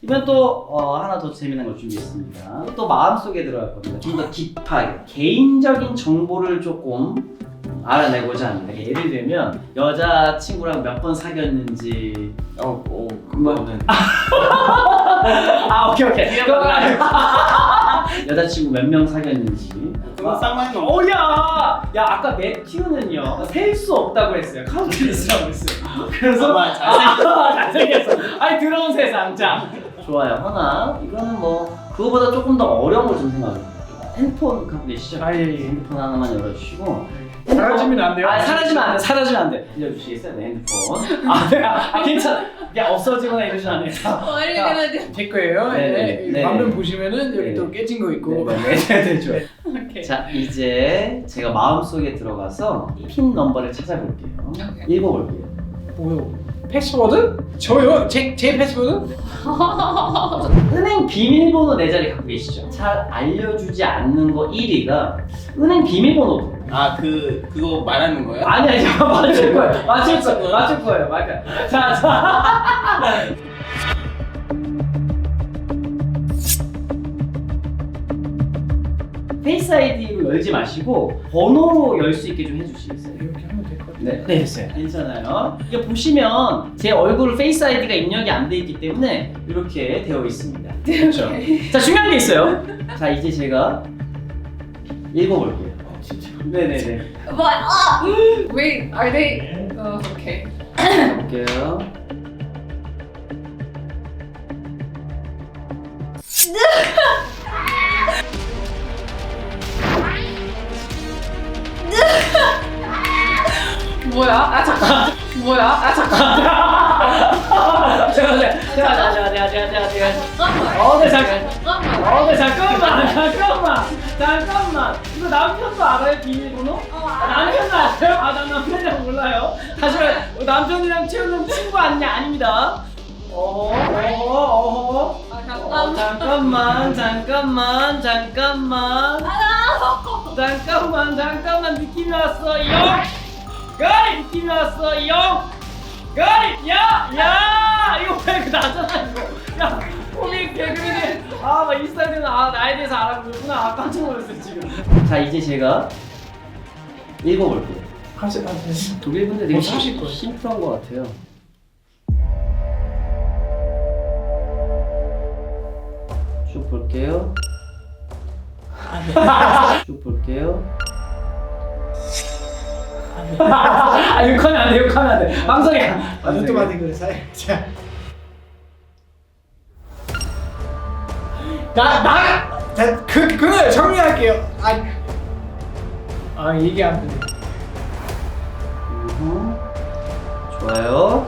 이번 또 어, 하나 더 재미난 걸 준비했습니다. 또 마음속에 들어갈 겁니다. 좀 더 딥하게 개인적인 정보를 조금 알아내고자 합니다. 예를 들면 여자 친구랑 몇 번 사귀었는지. 어, 어 그거는. 아 오케이 오케이. 여자친구 몇 명 사귀었는지. 그건 쌍만이 오야! 야 아까 매튜는요. 셀 수 없다고 했어요. 카운트리스라고 했어요. 그래서 아, 잘생겼어. 아니 들어온 세상 자 좋아요 하나 이거는 뭐 그거보다 조금 더 어려운 걸 좀 생각해볼게요 핸드폰 갖고 계시죠? 아, 예, 예. 핸드폰 하나만 열어주시고 사라지면 안 돼요. 아 사라지면 안 돼 사라지면 안 돼 빌려주시겠어요 네 핸드폰 아, 네. 아 괜찮아 야 없어지거나 안 you gonna do? 제 거예요. 네, 네, 네, 네. 화면 보시면은 여기 네. 또 깨진 거 있고. 네 네네 좋아요 Okay. 자 이제 제가 마음속에 들어가서 핀 넘버를 찾아볼게요 읽어볼게요 뭐요? 패스워드? 저요? 제, 제 패스워드? 은행 비밀번호 네 자리 갖고 계시죠? 잘 알려주지 않는 거 1위가 은행 비밀번호 아 그 그거 말하는 거예요? 아니 아니 맞출 거예요 맞출 거예요 맞출 거예요 맞아 자자 페이스 아이디로 열지 마시고 번호로 열 수 있게 좀 해주시겠어요? 이렇게 네, 네 됐어요. 괜찮아요. 이게 보시면 제 얼굴 페이스 아이디가 입력이 안 돼 있기 때문에 이렇게 되어 있습니다. 그렇죠. 자 중요한 게 있어요. 자 이제 제가 읽어볼게요. 진짜 네네네. What? Oh! Wait, are they? Oh, okay. 볼게요. 뭐야? 아 잠깐. 뭐야? 아 잠깐. 제가 제가 제가 제가 제가 제가 잠깐만. 어, 네 잠깐. 잠깐만. 어, 네 잠깐만 잠깐만 잠깐만. 이거 남편도 알아요 비밀번호? 어, 아, 알아. 남편도 아세요? 아, 난 남편이랑 몰라요. 하지만 남편이랑 채우는 친구 아니냐 아닙니다. 어허, 어허, 어허. 아 어, 잠깐만. 잠깐만, 잠깐만, 잠깐만. 아, 잠깐만, 잠깐만, 느낌이 왔어, 영! 가리! 느낌이 왔어, 영! 가리! 야! 야! 이거 왜 이렇게 나잖아, 이거. 야, 코믹 개그맨이, 아, 막 인스타그램, 아, 나에 대해서 알아보구나. 아, 깜짝 놀랐어요, 지금. 자, 이제 제가 읽어볼게요. 하세요, 하세요. 독일 분들 되게 어, 사실 거예요. 심플한 것 같아요. 쭉 볼게요. 쭉 볼게요. 아 욕하면 안 돼, 욕하면 안 돼. 방송이야. 아, 또 받은 거래, 사이. 자. 나, 나! 자, 그, 그거 정리할게요. 아, 아, 이게 안 되네. 음흠. 좋아요.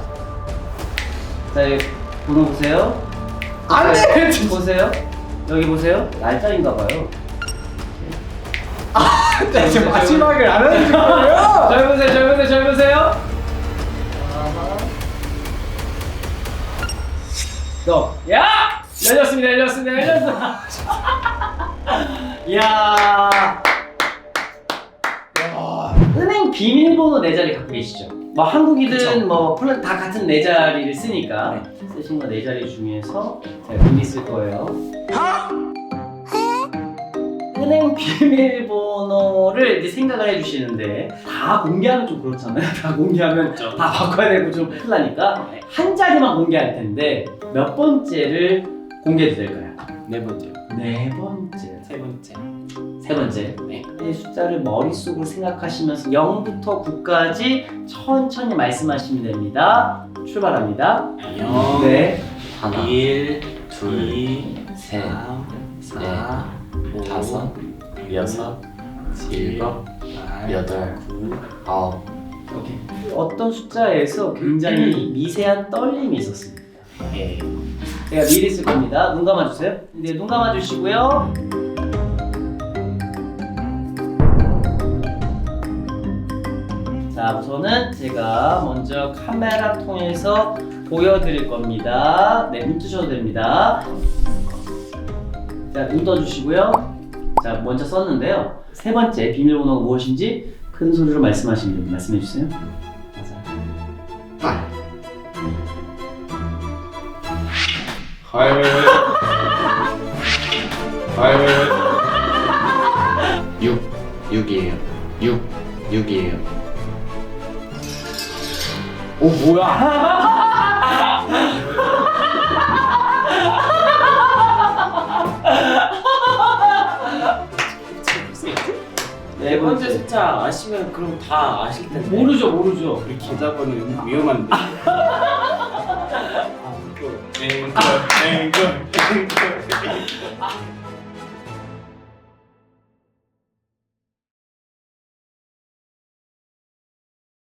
자, 여기 번호 보세요. 안 돼! 보세요. 여기 보세요. 날짜인가 봐요. 자, 이제 마지막을 안 하는 거예요. 잘 보세요, 잘 보세요, 잘 보세요. 너, 야! 열렸습니다, 열렸습니다, 열렸습니다. 이야. 은행 비밀번호 네 자리 갖고 계시죠? 뭐 한국이든 그쵸. 뭐 폴란드 다 같은 네 자리를 쓰니까 쓰신 거 네 자리 중에서 제가 의미 쓸 거예요. 은행 비밀번호 를 이제 생각을 해주시는데 다 공개하면 좀 그렇잖아요. 다 공개하면 다 바꿔야 되고 좀 큰일 나니까 한 자리만 공개할 텐데 몇 번째를 공개해도 될까요? 네 번째 네 번째. 세 번째 세 번째. 네. 이 숫자를 머릿속으로 생각하시면서 0부터 9까지 천천히 말씀하시면 됩니다. 출발합니다. 영 네. 하나. 일, 둘, 이, 셋, 삼, 넷, 사, 오, 다섯, 여섯, 일곱, 여덟, 구, 아홉. 오케이. 어떤 숫자에서 굉장히 미세한 떨림이 있었습니다. 예. 제가 미리 쓸 겁니다. 눈 감아주세요. 이제 눈 감아주시고요. 자, 우선은 제가 먼저 카메라 통해서 보여드릴 겁니다. 네, 눈 뜨셔도 됩니다. 자, 눈 떠주시고요. 자, 먼저 썼는데요. 세 번째 비밀번호가 무엇인지 큰 소리로 말씀하시면 됩니다. 말씀해 주세요. 팔. 가위바위보. 가위바위보. 6. 6이에요. 6. 6이에요. 오 뭐야? 네 번째 숫자 아시면 그럼 다 아실 텐데. 모르죠 모르죠. 우리 계좌번호 위험한데. 땡글 땡글 땡글.